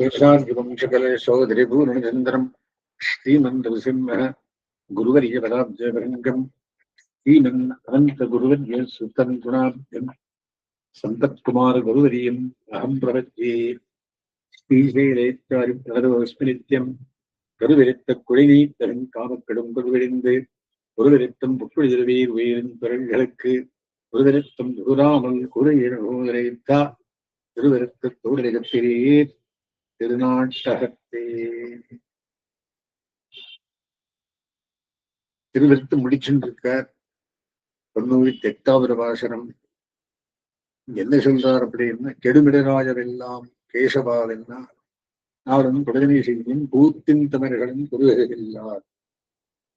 தேசாங்கிவம்சகலசோதரிபூரணச்சந்திரம் ஸ்ரீமந்தசிம்ம குருவரிய பதாப்ஜபரங்கம் ஸ்ரீமன் அனந்த குருவரிய சுத்தன் குணாப்ஜம் சந்தத்குமார குருவரியம் அகம் பிரபத்யே. ஸ்ரீசைலேச்சாரி பிரதவஸ்மிநித்யம் கருவிருத்த குழைநீத்தரன் காமக்கடும் குருவிரிந்து குருவிருத்தம் புற்றுழிதருவீர் உயிரின் பிறர்களுக்கு குருவிருத்தம் குருராமல் குரு இழகோதரைத்தா திருவிருத்த தோழகத்திலேயே திருநாட்டகத்தே திருவிருத்து முடிச்சுருக்கார். தொண்ணூத்தி எட்டாவது பாசனம். என்ன சொல்றார் அப்படின்னா கெடுமிடராஜரெல்லாம் கேசபால் என்ன நாளும் குடனை செய்யும் பூத்தின் தமிழர்களும் குருகல்லார்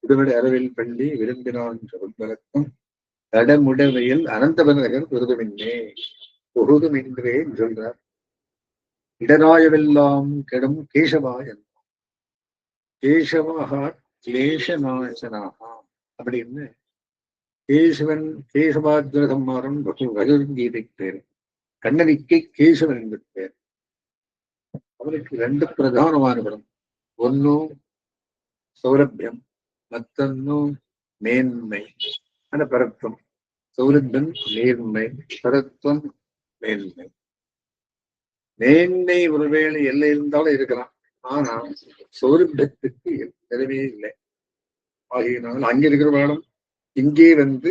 புதுவிட அரவில் பள்ளி விரும்பினான் சொல்வதற்கும் தடமுடவையில் அனந்தபனகர் புருதுமின்னே புகுதுமின்றே சொல்றார். இடராயவெல்லாம் கெடும் கேசவா எல்லாம் கேசவா கிளேசநாசனாகா அப்படின்னு கேசவன் கேசவாத்வரசம்மாரம் பகவத்கீதை பேர். கண்ணனிக்கு கேசவன் என்பது பேர். அவனுக்கு ரெண்டு பிரதானமான படம். ஒன்னு சௌரபியம் மத்தொன்னு மேன்மை. அந்த பரத்துவம். சௌரபியம் நேர்மை பரத்துவம் மேன்மை. மேன்மை ஒருவேளை எல்லை இருந்தாலும் இருக்கலாம் ஆனா சௌரபியத்துக்கு நிலவே இல்லை. ஆகியனால் அங்க இருக்கிறவர்களும் இங்கே வந்து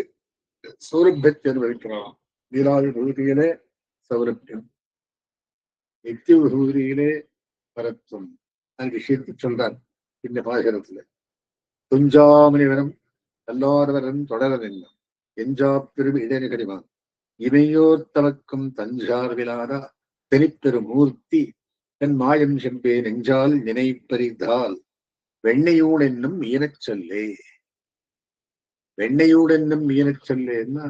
சௌரபியத்தை அனுபவிக்கலாம். நீராவி பகுதியிலே சௌரபியம் நித்திய விபூதியிலே பரத்துவம் அந்த விஷயத்தை சொல்றார் இந்த பாசகத்துல துஞ்சாமணிவரம் கல்லார்வரன் தொடர என்னும் எஞ்சா பெரும் இடனி கடிவான் இமையோர் தவக்கும் தஞ்சார் விழாதா மூர்த்தி தன் மாயம் செம்பே நெஞ்சால் நினைப்பறிந்தால் வெண்ணையூடு என்னும் மீனச் சொல்லே வெண்ணையூடு என்னும் மீனச் சொல்லேன்னா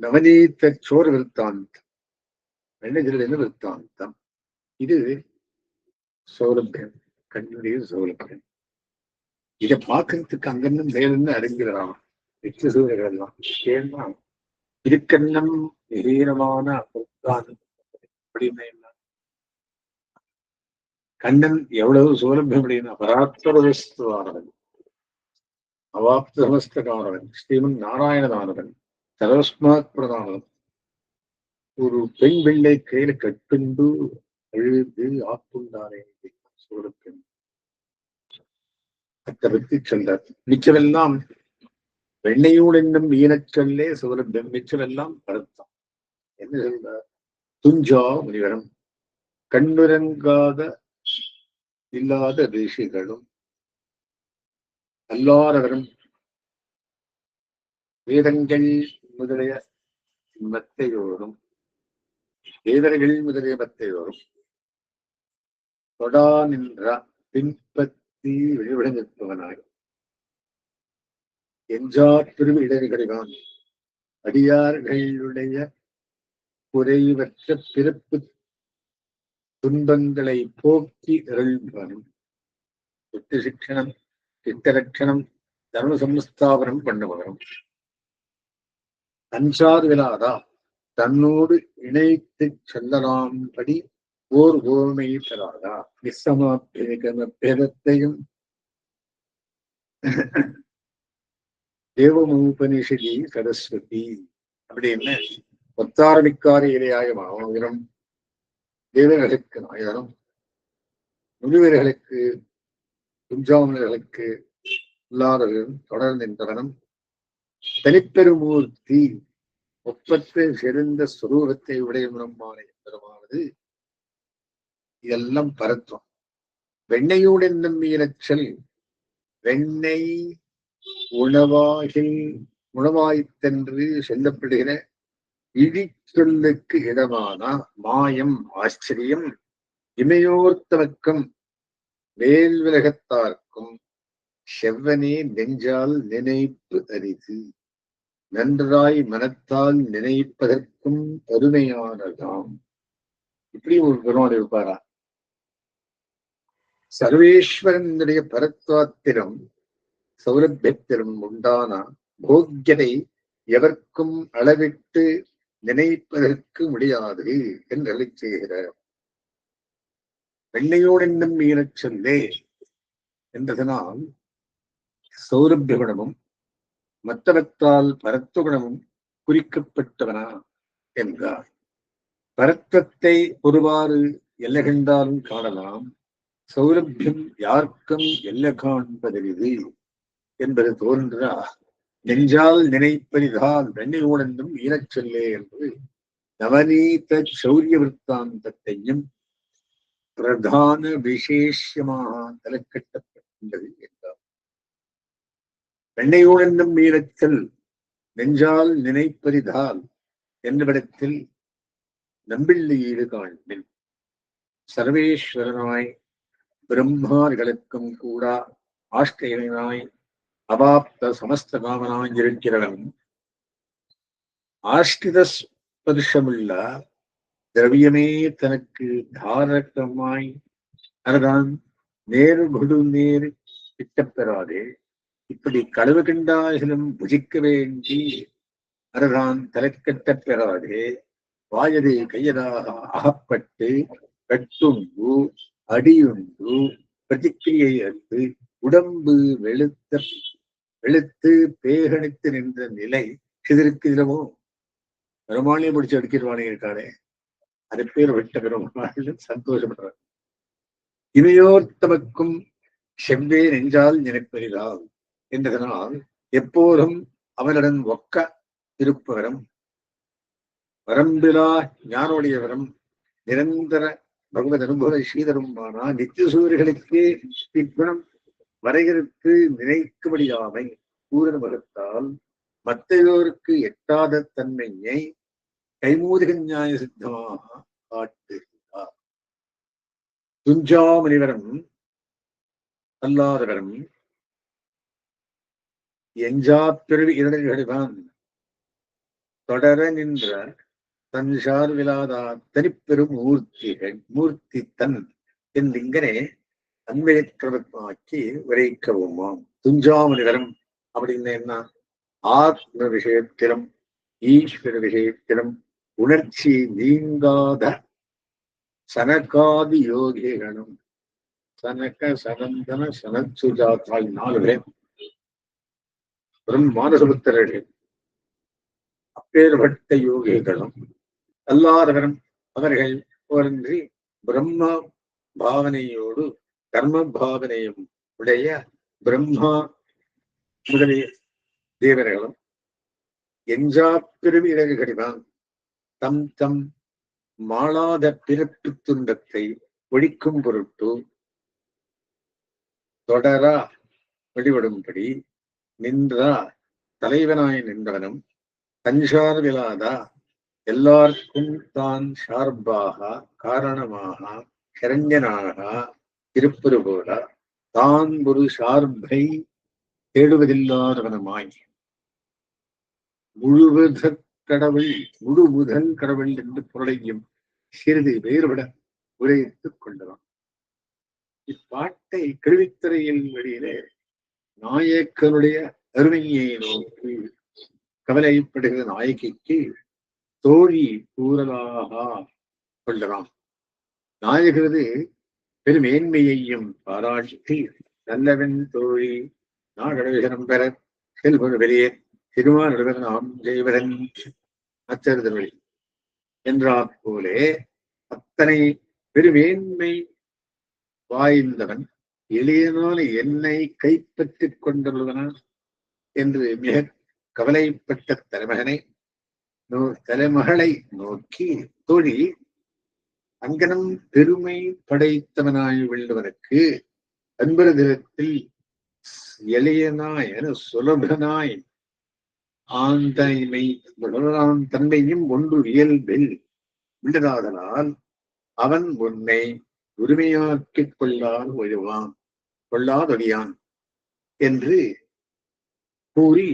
நவநீத்த சோர் விற்த்தாந்தம் வெண்ணஜலின விற்த்தாந்தம் இது சௌலபியம் கண்ணுடைய சௌலபியம் இதை பார்க்கறதுக்கு அங்கிருந்து மேலிருந்து அடங்கிடலாம் நிச்சய சூரியர்கள் எல்லாம். ஏன்னா இருக்கன்னம் கண்ணன் எவ்வளவு சௌலபியம் அப்படின்னா பராத்பரவஸ்துவானவன் அவாப்தமஸ்தகானவன். ஸ்ரீமன் நாராயணதானவன் சரஸ்மாத் பிரதானவன் ஒரு பெண் பிள்ளை கையில கட்டுண்டு அழுது ஆப்புண்டானே சூழப்பெண். அத்தை பற்றி சொல்றார். மிச்சமெல்லாம் வெண்ணையூடு என்னும் ஈனச் மிச்சமெல்லாம் கருத்தம் என்ன சொல்றார் துஞ்சா முனிவரம் கண்ணுரங்காத இல்லாத ரிஷிகளும் அல்லாதவரும். வேதங்கள் முதலிய மத்தையோரும் வேதர்கள் முதலிய மத்தையோரும் தொடா நின்ற பின்பற்றி வெளிவிட நிற்பவனாய். எஞ்சார் திருவி அடியார்களுடைய குறைவற்ற பிறப்பு துன்பங்களை போக்கி அருள்பவனும் சித்த சிக்ஷணம் சித்தலட்சணம் தர்ம சம்ஸ்தாபனம் பண்ணுபவரும். அஞ்சாது விழாதா தன்னோடு இணைத்து செல்லலாம்படி ஓர் ஓமை பெறாதா நிசமா பேதத்தையும் தேவமூபனிஷதி சரஸ்வதி. அப்படின்னு ஒத்தாரணிக்காரி இலையாய மாவீரம் தேவர்களுக்கு நாயகனும் முனிவர்களுக்கு குஞ்சாமனர்களுக்கு இல்லாதவர்களும் தொடர்ந்து தனிப்பெருமூர்த்தி ஒப்பத்து சிறந்த சுரூபத்தை உடைய பிரம்மான பெருமானது இதெல்லாம் பரத்துவம். வெண்ணையுடன் மீனச்சல் வெண்ணெய் உணவாகில் உணவாய்த்தென்று செல்லப்படுகிற இழிச்சொல்லுக்கு இடமான மாயம் ஆச்சரியம். இமையோர்த்தவக்கம் வேல் விலகத்தார்க்கும் செவ்வனே நெஞ்சால் நினைப்பு அரிது. நன்றாய் மனத்தால் நினைப்பதற்கும் அருமையானதாம். இப்படி ஒரு பெருமாள் இருப்பாரா? சர்வேஸ்வரனுடைய பரத்வாத்திரம் சௌரபியத்திலும் உண்டான போக்கியதை எவர்க்கும் அளவிட்டு நினைப்பதற்கு முடியாது என்று செய்கிறார். வெண்ணையோடு என்னும் மீறச் சொல்லே என்றதனால் சௌரபிய குணமும் மத்தவத்தால் பரத்துவ குணமும் குறிக்கப்பட்டவனா என்றார். பரத்வத்தை ஒருவாறு எல்லை கண்டாலும் காணலாம். சௌரபியம் யாருக்கும் எல்லை காண்பதெரிது என்பது தோன்றா நெஞ்சால் நினைப்பரிதால் வெண்ணையோடென்றும் ஈரச் சொல்லே என்று நவநீத சௌரிய விற்த்தாந்தத்தையும் பிரதான விசேஷமாக தலைக்கட்டப்பட்டுள்ளது என்றார். வெண்ணையோடென்றும் ஈரச்சல் நெஞ்சால் நினைப்பரிதால் என்னவிடத்தில் நம்பிள்ளையீடு காண்பின். சர்வேஸ்வரனாய் பிரம்மார்களுக்கும் கூட ஆஷ்டயனாய் அவாப்த சமஸ்த காமனாய் இருக்கிறவன் ஆஷ்டித ஸ்பர்ஷமுள்ள திரவியமே தனக்கு தாரகமாய் அதுதான் நேரு குடு நேர் திட்டப்பெறாதே இப்படி களவு கண்டாயிலும் புஜிக்க வேண்டி அதுதான் தலைக்கட்ட பெறாதே. வாயதை கையதாக அகப்பட்டு கட்டுண்டு அடியுண்டு பிரதிக்கிரியை அறிந்து உடம்பு வெளுத்த வெளுத்து பேகணித்து நின்ற நிலை சிதறுக்கிறமோ பெருமாளையும் பிடிச்சு அடிக்கிறவானே இருக்கானே அது பேர் விட்ட பெருமாள் சந்தோஷப்படுறார். இவையோர் தமக்கும் செவ்வே நெஞ்சால் நினைப்பெரிதால் என்றதனால் எப்போதும் அவனுடன் ஒக்க இருப்பவரும் வரம்பிலா ஞானோடையவரும் நிரந்தர பகவத் அனுபவ ஸ்ரீதருமானா நித்திய சூரியர்களுக்கு இக்குணம் வரையறுத்து நினைக்கும்படியாமை பூரண மகத்தால் மத்தையோருக்கு எட்டாத தன்மையை கைமூதிக நியாய சித்தமாக காட்டுகிறார். துஞ்சாமணிவரம் அல்லாதவரும் எஞ்சா பிறவி இரடர்களிவான் தொடர நின்ற தன்சார் விழாதா தனிப்பெரும் மூர்த்திகள் மூர்த்தி தன் என்றிங்கனே அன்பிழக்கிரமமாக்கி உரைக்கவுமாம் துஞ்சாமணிவரம் அப்படின்னு என்ன ஆத்ம விஷயத்திலும் ஈஸ்வர விஷயத்திலும் உணர்ச்சி நீங்காத சனகாதி யோகிகளும். சனக சனந்தன சனச்சுஜாத்தாய் நாலு பேர். பெரும் மானசபுத்திரர்கள் அப்பேற்பட்ட யோகிகளும். அல்லாதவரும் அவர்கள் ஒன்றி பிரம்ம பாவனையோடு கர்ம பாவனையும் உடைய பிரம்மா முதலிய தேவர்களும் எஞ்சா பிறவி தம் தம் மாளாத பிறப்பு துன்பத்தை ஒழிக்கும் பொருட்டு தொடரா வழிபடும்படி நின்றா தலைவனாய் நின்றவனும் தன்சார் விழாதா எல்லாருக்கும் தான் சார்பாக காரணமாக சரஞ்சனாக இருப்பது போல தான் ஒரு சார்பை தேடுவதில்லாதவனமாய். முழுவத கடவுள் முழு முதல் கடவுள் என்று பொருளையும் சிறிது வேறுபட உரையித்துக் கொண்டதான் இப்பாட்டை கருவித்துறையில் வெளியிலே நாயக்கனுடைய அருமையை நோக்கி கவலைப்படுகிற நாயகிக்கு தோழி கூறலாக கொள்ளலாம். நாயகரது பெருமேன்மையையும் பாராட்டி நல்லவன் தோழி நாடவிகரம் பெற செல்வன் வெளியே. திருமாநடுவன் நாம் ஜெய்வதன் அச்சருதவழி என்றாற் போலே அத்தனை பெருமேன்மை வாய்ந்தவன் எளியனான என்னை கைப்பற்றிக் கொண்டுள்ளவனா என்று மிக கவலைப்பட்ட தலைமகனை நோ- தலைமகளை நோக்கி தோழி அங்கனம் பெருமை படைத்தவனாய் உள்ளவனுக்கு அன்பரதிரத்தில் எளியனாய் என சுலபனாய் ஆந்தைமை தன்மையும் ஒன்று இயல்பில் உள்ளதாதனால் அவன் உன்னை உரிமையாக்கிக் கொள்ளார் ஒழிவான் கொள்ளாதொழியான் என்று கூறி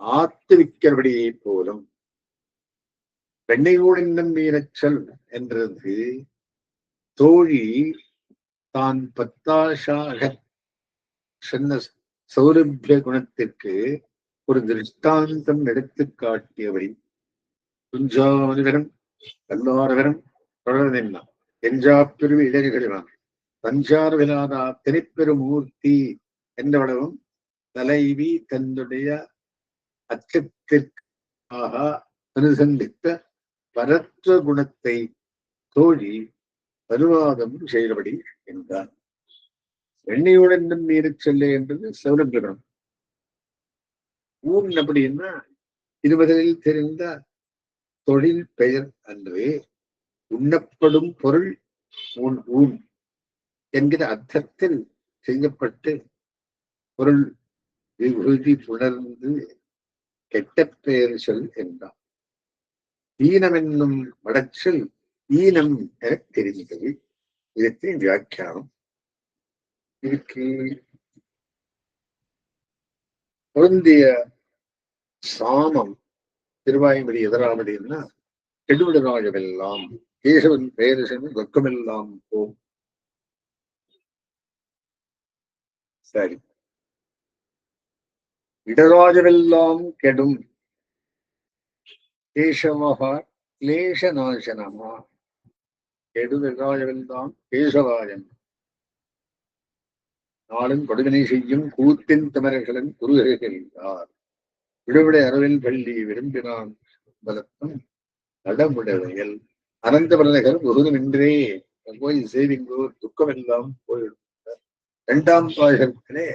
ஆத்துவிக்கிறபடியே போலும் பெண்ணையோடென்னும் மீறச்சல் என்றது. தோழி தான் பத்தாஷாக சொன்ன சௌரபிய குணத்திற்கு ஒரு திருஷ்டாந்தம் எடுத்து காட்டியபடி. குஞ்சாவனிவரும் கல்லாரவரும் தொடர்ந்தெல்லாம் எஞ்சாப்பிரிவு இளைஞர்களிடம் தஞ்சார் விழாதா திரைப்பெருமூர்த்தி என்றவளவும் தலைவி தன்னுடைய அச்சத்திற்காக அனுசந்தித்த பரத்வ குணத்தை தோழி பருவாதம் செய்தபடி என்றார். வெண்ணையுடன் நீரச் செல்ல என்றது சௌரபிரகணம் ஊன் அப்படின்னா இருபதில் தெரிந்த தொழில் பெயர் அன்று உண்ணப்படும் பொருள் ஊன் ஊன் என்கிற அர்த்தத்தில் செய்யப்பட்டு பொருள் விகுதி புணர்ந்து கெட்ட பெயர் சொல் என்றான் ஈனம் என்னும் வடச்சொல் ஈனம் என தெரிந்தது. இதற்கு வியாக்கியானம் இதுக்கு பொருந்திய சாமம் திருவாய்மொழி எதிராமடின்னா கெடுவிடராஜவெல்லாம் கேசவன் பெயர் சென்று துக்கமெல்லாம் போம் சரி. இடராஜவெல்லாம் கெடும். கேசவகா கிளேசநாசனமா கெடுவிடராஜவெல்லாம் கேசவாயன் நாளும் கொடுவினை செய்யும் கூத்தின் திமரர்களின் குருகிறார் விடுவிடை அரவில் பள்ளி விரும்பினான் பலத்தும் கடமுடவையல் அனந்த பலனகர் குருதமின்றே போய் சேவிங்கோ துக்கமெல்லாம் போயிடும் இரண்டாம் பாயகத்திலே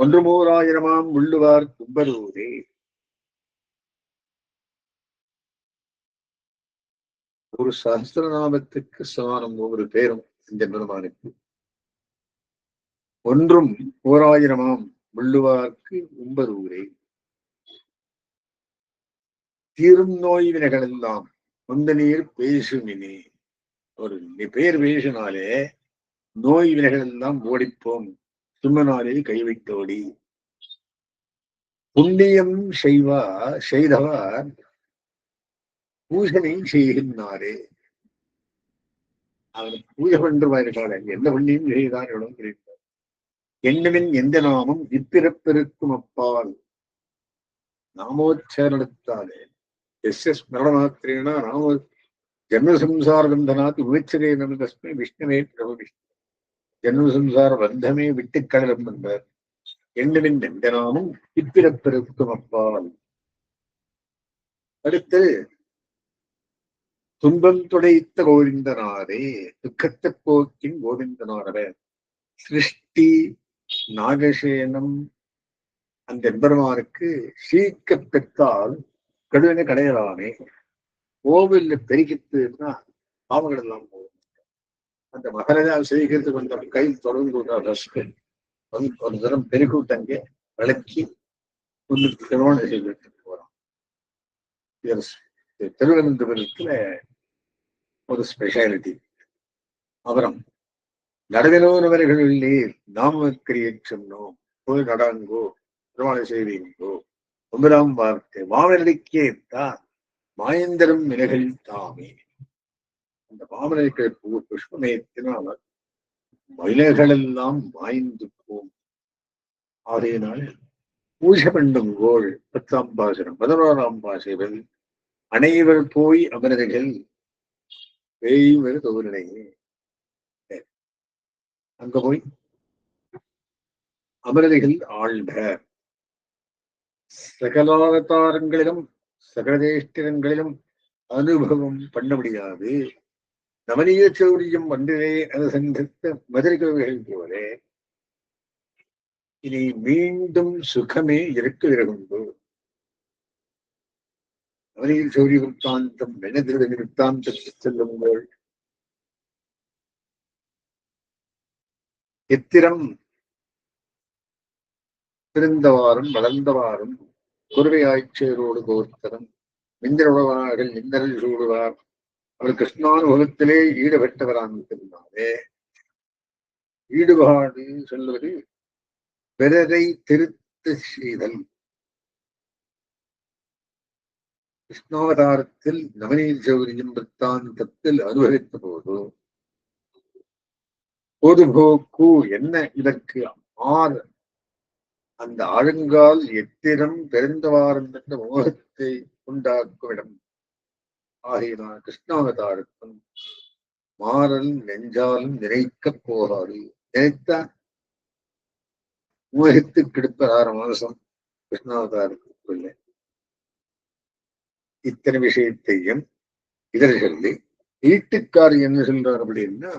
ஒன்று மூராயிரமாம் உள்ளுவார் கும்பரூரே। ஒரு சஹசிரநாமத்துக்கு சமானம் ஒவ்வொரு பேரும் இந்த பெருமானுக்கு. ஒன்றும் ஓராயிரமாம் உள்ளுவார்க்கு ஊரே. தீரும் நோய் வினைகளெல்லாம் முந்த நீர் பேசுமினே. ஒரு பேர் பேசினாலே நோய் வினைகளெல்லாம் ஓடிப்போம். சும்மனாலே கை வைத்தோடி. புண்ணியம் செய்வா செய்தவர் பூஜனை செய்கின்றாரே. அவர் பூஜை பண்றவாயிருக்காரு எந்த புண்ணியம் செய்தான் இடம் கிடைத்தார் எண்ணுவின் எந்த நாமம் இப்பிறப்பிருக்கும் அப்பால். நாமோச்சரணத்தாலே. எஸ் எஸ் ஸ்மரணமாத்திரேனா நாமோ ஜன்மசம்சார பந்தனாத் விவச்சரே நம தஸ்மை விஷ்ணுவே பிரபு விஷ்ணு. ஜன்மசம்சார பந்தமே விட்டு கடலும் வந்தார் எண்ணுவின் எந்த நாமம் இப்பிறப்பிருக்கும் அப்பால். அடுத்து துன்பம் துடைத்த கோவிந்தனாரே துக்கத்தை போக்கின் கோவிந்தனாரவர் சிருஷ்டி நாகசேனம் அந்த எம்பெருமானுக்கு சீக்க பெற்றால் கடுவனை கடையலாமே கோவில்ல பெருகித்துன்னா பாவங்கள் எல்லாம் போகும். அந்த மகரஜா சேகரித்து கொஞ்சம் கையில் தொடர்ந்து ஒரு தரம் பெருக்கூட்டங்க விளக்கி ஒன்று திருமணம் போறான் போறோம் திருவனந்தபுரத்துல ஒரு ஸ்பெஷாலிட்டி அப்புறம் நடவினோனவர்களிலே நாமக்கிரியை சொன்னோம். போய் நடங்கோ திருமணம் செய்வீங்கோ ஒன்பதாம் வார்த்தை மாமனடிக்கே தான் மாயந்தரம் நிலைகள் தாமே. அந்த மாமனடிக்கிற பூ புஷ்பமேத்தினால் மயிலர்கள் மாய்ந்து போம். ஆகையினால் பூஜை பண்ணும் கோள் பத்தாம் பாசனம் பதினோராம் பாசைகள் அனைவர் போய் அமரர்கள் வேய்வர் தோரணையே அங்க போய் அமரதிகள் ஆழ்ந்த சகலாவதாரங்களிலும் சகலதேஷ்டிரங்களிலும் அனுபவம் பண்ண முடியாது. நவநீத சௌரியம் ஒன்றிலே அது சந்தித்த மதுரை கவிகள் போல. இனி மீண்டும் சுகமே இருக்க நவநீத சௌரிய விற்த்தாந்தம் வெனதிருட விற்த்தாந்தத்தில் செல்லுங்கள். எத்திரம் பிறந்தவாறும் வளர்ந்தவாறும் குருவை ஆய்ச்சியரோடு கோர்த்தரம். மிந்திரவர்கள் நிந்தரில் சூடுவார். அவர் கிருஷ்ணானுபவத்திலே ஈடுபட்டவராக ஈடுபாடு சொல்வது பிறரை திருத்த செய்தல். கிருஷ்ணாவதாரத்தில் நவநீத சௌரியம் விற்த்தாந்தத்தில் அனுபவித்த போது பொதுபோக்கு என்ன இதற்கு ஆறு அந்த ஆழுங்கால் எத்திரம் பெருந்தவாரம் என்ற மோகத்தை உண்டாக்கும் இடம் ஆகியனார் கிருஷ்ணாவதாரத்தும் மாறல் நெஞ்சாலும் நினைக்க போகாது. நினைத்தா மோகித்து கிடப்ப ஆறு மாசம் கிருஷ்ணாவதாரத்துக்குள்ளே இத்தனை விஷயத்தையும் இதழ் சொல்லி வீட்டுக்கார் என்ன சொல்றார் அப்படின்னா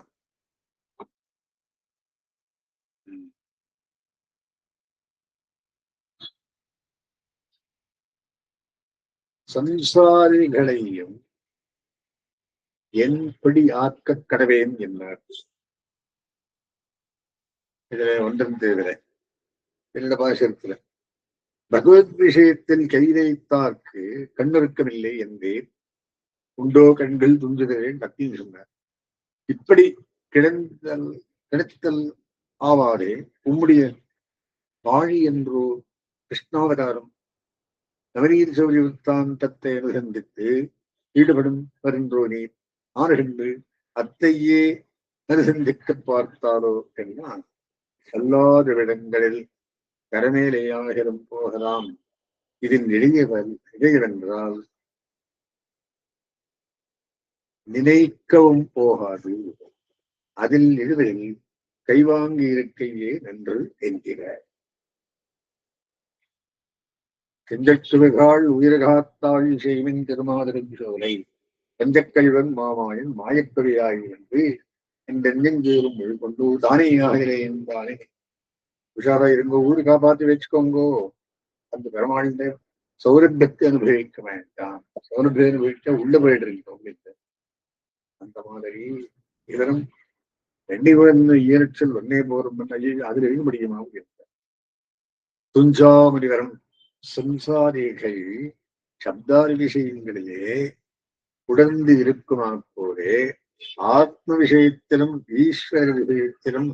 சம்சாரிகளையும் என்படி ஆக்க கடவேன் என்றார். இதுல ஒன்றும் தேவையில்லை என்னோட பாசத்துல பகவத் விஷயத்தில் கை வைத்தார்க்கு கண்ணிருக்கவில்லை என்றேன். உண்டோ கண்கள் துஞ்சுகிறேன் அப்படின்னு சொன்னார். இப்படி கிடந்தல் கிடைத்தல் ஆவாதே உம்முடைய வாழி என்றோ கிருஷ்ணாவதாரம். நவநீர் சௌரிய வித்தாந்தத்தை அனுசந்தித்து ஈடுபடும் வருன்றோ நீர் ஆறுகண்டு அத்தையே அனுசந்திக்க பார்த்தாரோ என்றால் அல்லாத விடங்களில் கரமேலேயாகிலும் போகலாம். இதில் இடையவன் இடையிடென்றால் நினைக்கவும் போகாது. அதில் இழுவதில் கைவாங்கி இருக்கையே நன்று என்கிறார் செஞ்சச்சுவகாள் உயிர்காத்தாள் செய்வின் திருமாதிரம் சோலை பஞ்சக்கழிவன் மாமாயன் மாயக்கவியாய் என்று என் நெஞ்சேறும் கொண்டு தானே ஆகிறேன் தானே உஷாரா இருங்க ஊரு காப்பாத்தி வச்சுக்கோங்கோ. அந்த பெருமாளிന്റെ சௌரபியத்தை அனுபவிக்க வேண்டாம். சௌரபியம் அனுபவிச்சா உள்ள போயிடுறீங்க உங்களுக்கு அந்த மாதிரி இவரும் ரெண்டு வந்து ஈரச்சல் ஒன்னே போரும் அதுல எழுத முடியுமா துஞ்சாமணி வரும் சம்சாரிகள் சப்தாரி விஷயங்களிலே உடந்து இருக்குமா போலே ஆத்ம விஷயத்திலும் ஈஸ்வர விஷயத்திலும்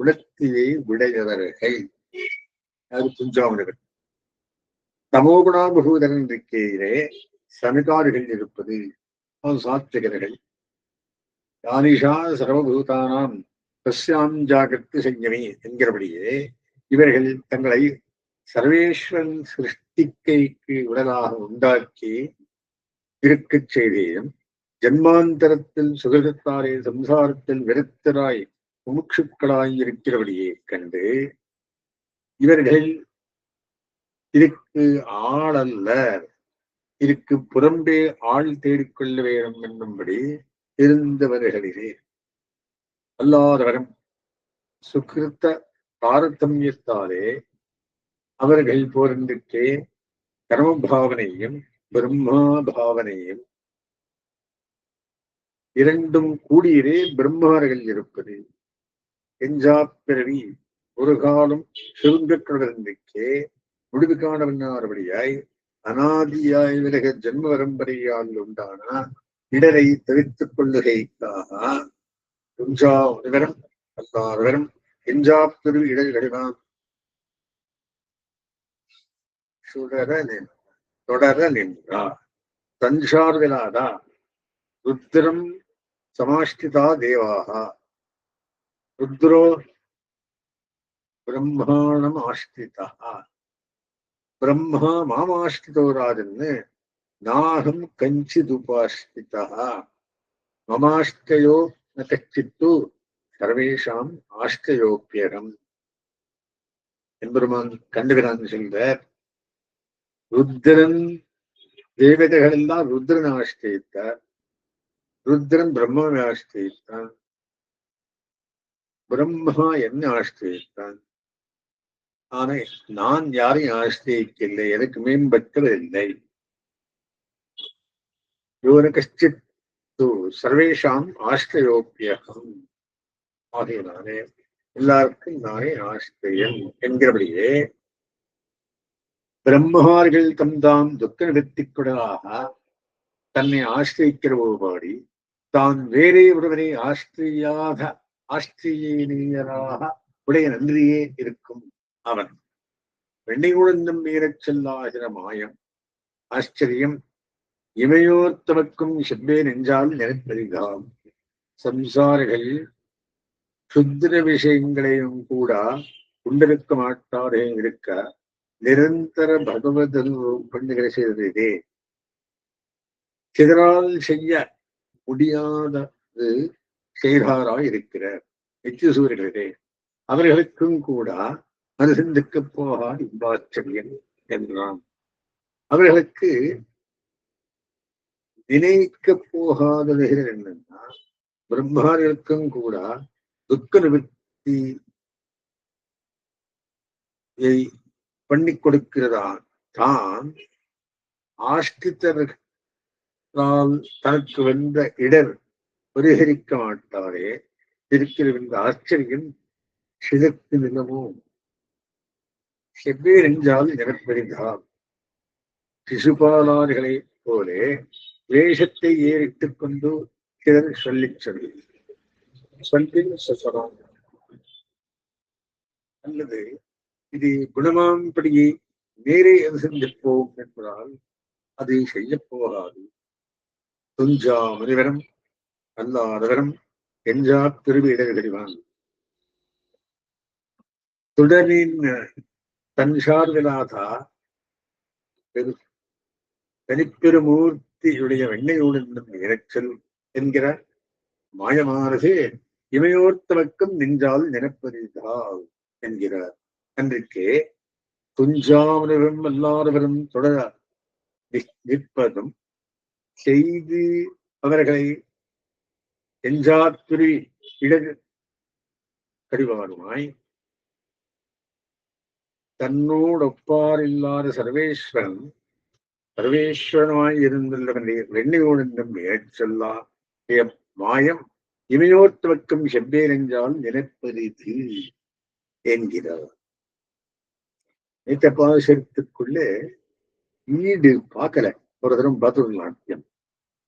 குணத்திலே உடையவர்கள். அது துஞ்சாமணிகள் தமோகுணாபூதன் இருக்கையிலே சமிகாரிகள் இருப்பது. சாத்விகர்கள் யானிஷா சர்வபூதானாம் தஸ்யாம் ஜாகிரத்து செஞ்சமே என்கிறபடியே இவர்கள் தங்களை சர்வேஸ்வரன் சிருஷ்டிக்கைக்கு உடலாக உண்டாக்கி இருக்கச் செய்தேயும் ஜன்மாந்தரத்தில் சுகிருத்தாரே சம்சாரத்தில் வெறுத்தராய் முமுட்சுக்களாய் கண்டு இவர்கள் இதுக்கு ஆளல்ல இதுக்கு புறம்பே ஆள் தேடிக்கொள்ள வேண்டும் என்னும்படி இருந்தவர்களிலே அல்லாதவரும் சுகிருத்த தாரதமியத்தாலே அவர்கள் போர்ந்துக்கே கர்ம பாவனையும் பிரம்மா பாவனையும் இரண்டும் கூடியதே பிரம்மர்கள் இருப்பது. எஞ்சா பிறவி ஒரு காலம் சுருங்கக்கடலிருந்துக்கே முடிவு காணவனார்படியாய் அனாதியாய் விலக ஜென்ம பரம்பரையால் உண்டான இடரை தவித்துக் கொள்ளுகைக்காக குஞ்சா உதவரம் அல்லாதவரம் எஞ்சா பெரு சுடர நின் தொடர நின்றா தஞ்சார்விலாதா ருத்திரம் சமாஷ்டிதா தேவாகா. ருத்ரோ பிரம்மாணம் ஆஷ்டிதா பிரம்மா மாமாஷ்டிதோ ராஜன்னு நாகம் கஞ்சிதுபாஷ்டிதா மமாஷ்டயோ ந கச்சித்து சர்வேஷாம் ஆஷ்டயோப்பியகம் என்பெருமான் கண்டுகிறான் சொல்றார் ருத்ரன் தேவதைகள் எல்லாம் ருத்ரன் ஆஷ்டித்தார் ருத்ரன் பிரம்மனை ஆஷ்டித்தான் பிரம்மா என்ன ஆசிரியத்தான். ஆனா நான் யாரையும் ஆசிரியக்கில்லை எனக்கு மேம்பட்டதில்லை யோன கஷ்டித் சர்வேஷாம் ஆஷ்டயோப்பியகம் ஆகையினாலே எல்லாருக்கும் நானே ஆஷ்டயன் என்கிறபடியே பிரம்மகார்கள் தம் தாம் துக்க நிறுத்திக்குடலாக தன்னை ஆசிரியிக்கிற ஒருபாடி தான் வேறே ஒருவரை ஆஸ்திரியாக ஆஸ்திரேலியராக உடைய நன்றியே இருக்கும் அவன். வெண்ணை குழந்தும் மீறச் செல்லாகிற மாயம் ஆச்சரியம் இமையோர் தமக்கும் செவ்வே நெஞ்சால் நினைப்பதிகாம் சம்சாரிகள் சுத்திர விஷயங்களையும் கூட கொண்டிருக்க மாட்டாரே இருக்க நிரந்தர பகவத் பண்ணுகிற செய்ததே சிதறால் செய்ய முடியாதது செய்தாராய் இருக்கிற நித்திய சூரியர்களே அவர்களுக்கும் கூட அது போகா இம்பாச்சரியன் என்றான். அவர்களுக்கு நினைக்க போகாதது என்னன்னா பிரம்மார்களுக்கும் கூட துக்க நிவர்த்தி பண்ணி கொடுக்கிறதா? தான் ஆஷ்டித்தரால் தனக்கு வந்த இடர் பரிகரிக்க மாட்டாரே இருக்கிற இந்த ஆச்சரியம் சிதற்கு நிலமோ? செவ்வேர் என்றால் நிறப்பெரிதாம் சிசுபாலார்களைப் போலே வேஷத்தை ஏறிட்டுக் கொண்டு சிலர் சொல்லிச் சொல்லி சொல்லி சொல்லலாம் அல்லது இது குணமாம்படியே நேரே அனுசந்திப்போம் என்பதால் அதை செய்யப் போகாது. துஞ்சா முனிவரம் அல்லாதவரும் எஞ்சா திருவிடர் தெரிவான் தொடரின் தன்சார்விலாதா பெரு தனிப்பெருமூர்த்தியுடைய வெண்ணையோடு இறைச்சல் என்கிற மாயமானது இமையோர்த்தவக்கம் நின்றால் நினைப்பறிதால் என்கிறார். அன்றைக்கு துஞ்சாமனரும் அல்லாதவரும் தொடர நிற்பதும் செய்து அவர்களை எஞ்சாத்துரி இடது கடிவாருமாய் தன்னோடொப்பார் இல்லாத சர்வேஸ்வரன் சர்வேஸ்வரனாய் இருந்துள்ளவனை வெண்ணியோடென்றும் ஏற்றல்லா. மாயம் இமையோர்த்தவக்கம் செவ்வேரெஞ்சால் நினைப்பரிது என்கிறார். நேற்ற பாசத்துக்குள்ளே ஈடு பார்க்கல. ஒரு தரம் பார்த்துள்ள நாட்டியம்.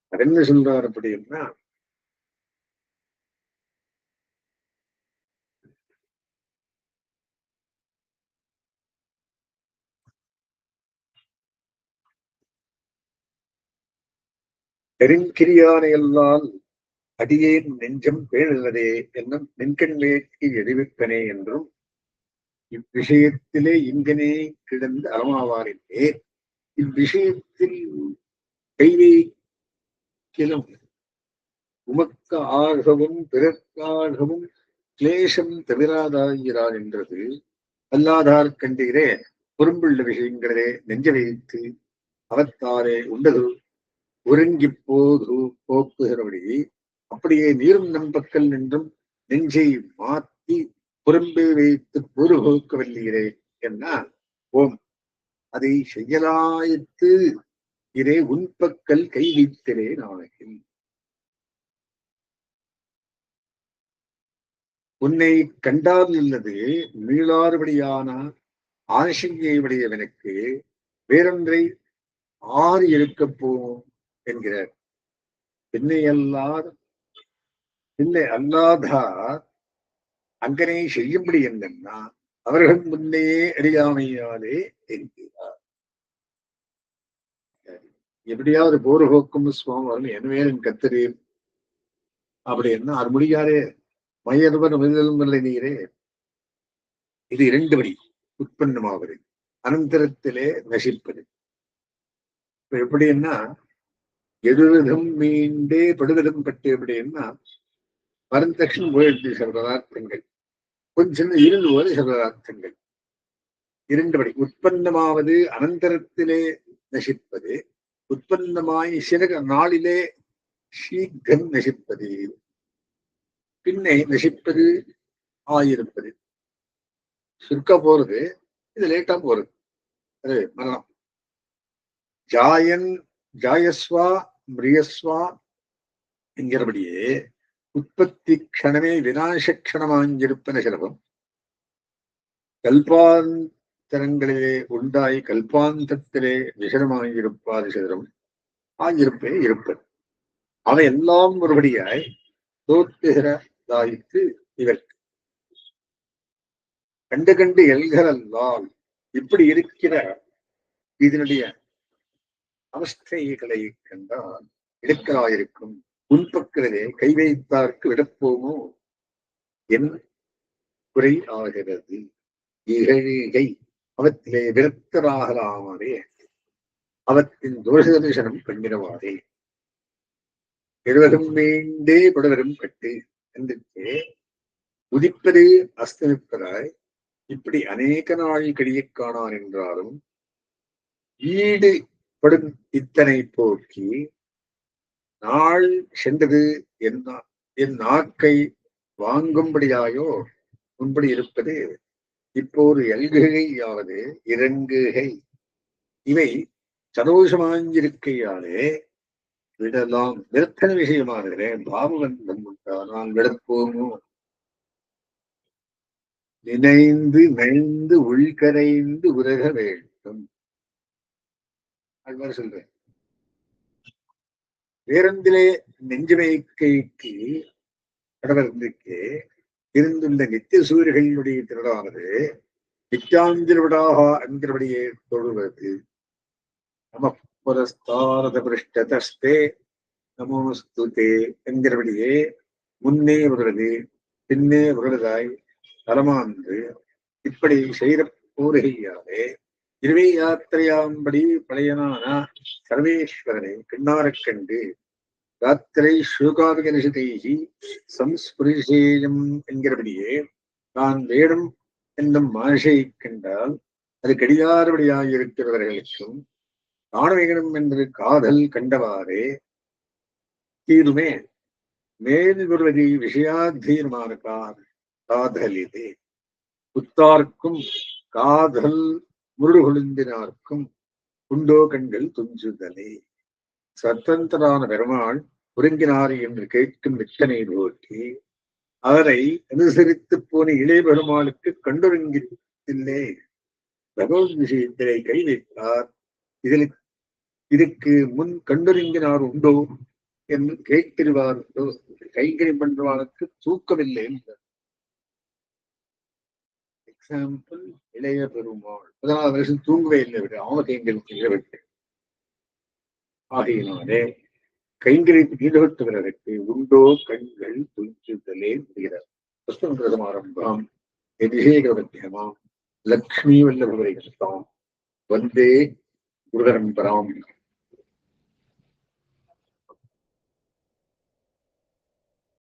அது என்ன சொல்றார் அப்படின்னா பெருங்கிரியானையல்லால் அடியேன் நெஞ்சம் பேழுகிறதே என்னும் நின்கண் வேட்கை என்றும் இவ்விஷயத்திலே இங்கனே கிடந்து அறமாவாரின்றே இவ்விஷயத்தில் கைவேக்கிலும் உமக்க ஆகவும் பிறக்காகவும் கிளேசம் தவிராதாகிறார் என்றது அல்லாதார் கண்டீரே பொறும்புள்ள விஷயங்களே நெஞ்ச வைத்து அவத்தாரே உண்டது. ஒருங்கி போது போக்குகிறபடி அப்படியே நீரும் நம்பக்கல் நின்றும் நெஞ்சை மாத்தி புறம்பே வைத்து பொறு என்ன ஓம். அதை செய்யலாயித்து இரே உன்பக்கல் கை வைத்திரே நாளையில் உன்னை கண்டால் இல்லது மீளாறுபடியான ஆசையை உடையவனுக்கு வேறொன்றை ஆறு இருக்கப் என்கிறார். பின்னை அல்லாத பின்னை அல்லாதார் அங்கனை செய்யும்படி என்னன்னா அவர்கள் முன்னையே அறியாமையாலே என்கிறார். எப்படியாவது போர்ஹோக்கும் சுவாமி என்மேலும் கத்திரேன் அப்படின்னா அது முடியாதே மையர்வர் முதலும் நீரே. இது இரண்டு வழி உற்பத்தமாவது அனந்தரத்திலே நசிப்பது. இப்ப எப்படின்னா எதுவிதம் மீண்டே படுவிதம் பட்டு எப்படின்னா மருந்தக்ஷன் சர்வதார்த்தங்கள். கொஞ்சம் இருந்து போது சர்வதார்த்தங்கள். இரண்டுபடி உற்பத்தமாவது அனந்தரத்திலே நசிப்பது உற்பத்தமாய் சில நாளிலே சீக்கிரம் நசிப்பது. பின்னை நசிப்பது ஆயிருப்பது. சுருக்க போறது இது லேட்டா போறது. அது மரணம். ஜாயன் ஜாயஸ்வா மிரியஸ்வா என்கிறபடியே உற்பத்தி க்ஷணமே விநாச க்ஷணமாஞ்சிருப்பன சிலபம் கல்பாந்தரங்களிலே உண்டாய் கல்பாந்தத்திலே விசனமாயிருப்பாது சிதறம் ஆயிருப்பே இருப்பது அவை எல்லாம் ஒருபடியாய் தோற்றுகிறதாயிற்று இவருக்கு. கண்டு கண்டு எல்கிறல்லால் இப்படி இருக்கிற இதனுடைய அவஸ்தைகளை கண்டால் இழுக்கலாயிருக்கும். உன்பக்கிறதே கை வைத்தார்க்கு விடப்போமோ? என் குறை ஆகிறது. இகழிகை அவத்திலே விரத்தராகலாமலே அவத்தின் தோஷ தரிசனம் கண்டினவாறே எழுவரும் மீண்டே புடவரும் கட்டு உதிப்பது அஸ்தமிப்பதாய் இப்படி அநேக நாள் கடியக் காணான் என்றாலும் படும் இத்தனை போக்கி நாள் சென்றது என் நா- என் நாக்கை வாங்கும்படியாயோ முன்படி இருப்பது இப்போது எல்குகையாவது இறங்குகை. இவை சதோஷமாஞ்சிருக்கையாலே விடலாம். விரத்தன விஷயமாகிறேன் பாவபந்தம் உண்டா நான் விடப்போமோ நினைந்து நைந்து உள்கரைந்து உலக வேண்டும். அது மாதிரி சொல்றேன். வேறந்திலே நெஞ்சுமைக்கைக்கு கடவர்ந்துக்கு இருந்துள்ள நித்திய சூரியர்களுடைய திரளானது நித்யாந்திரவிடாக என்கிறபடியே தொழுவது. நம புரஸ்தாரத பிருஷ்டதஸ்தே நமோஸ்துதே என்கிறபடியே முன்னே வருகிறது பின்னே வருகிறதாய் தலமாந்து இப்படி செய்த போருகையாலே இருவே யாத்திரையாம்படி பழையனான சர்வேஸ்வரனை கண்ணாரக் கண்டு யாத்திரை ஸ்லோகாவிகரிசிதைகி சம்ஸ்புரிசேயம் என்கிறபடியே தான் வேடம் என்னும் மாஷையைக் கண்டால் அது கடிகாரபடியாயிருக்கிறவர்களுக்கும் காண வேணும் என்று காதல் கண்டவாறே தீருமே. மேல் வருவது விஷயாதீனமான கா- காதல் இது புத்தார்க்கும் காதல் முருடுகொழுந்தினார்க்கும் உண்டோ கண்கள் துஞ்சுதலே. சத்தந்தரான பெருமாள் ஒருங்கினார் என்று கேட்கும் வித்தனை போற்றி அவரை அனுசரித்து போன இளைய பெருமாளுக்கு கண்டொருங்கில்லே பகவத் விஷயத்திலே கை வைத்தார் இதில் இதுக்கு முன் கண்டொருங்கினார் உண்டோ? என்று கேட்கிறவார்களோ கைகறி பண்றவாளுக்கு தூக்கமில்லை என்றார். எக்ஸாம்பிள் இளைய பெருமாள். பதினாறு வருஷம் தூங்கவே இல்லை விட. ஆமதேங்களுக்கு இரவிட்டு ஆகையினாலே கைங்கரித்து ஈடுபட்டுகிறதற்கு உண்டோ கண்கள் துஞ்சுதலே முடிகிறார் ஆரம்பம். எதிரேகவத்தியமாம் லக்ஷ்மி வல்லபுரை கஷ்டம் வந்தே குருதரம்பராம்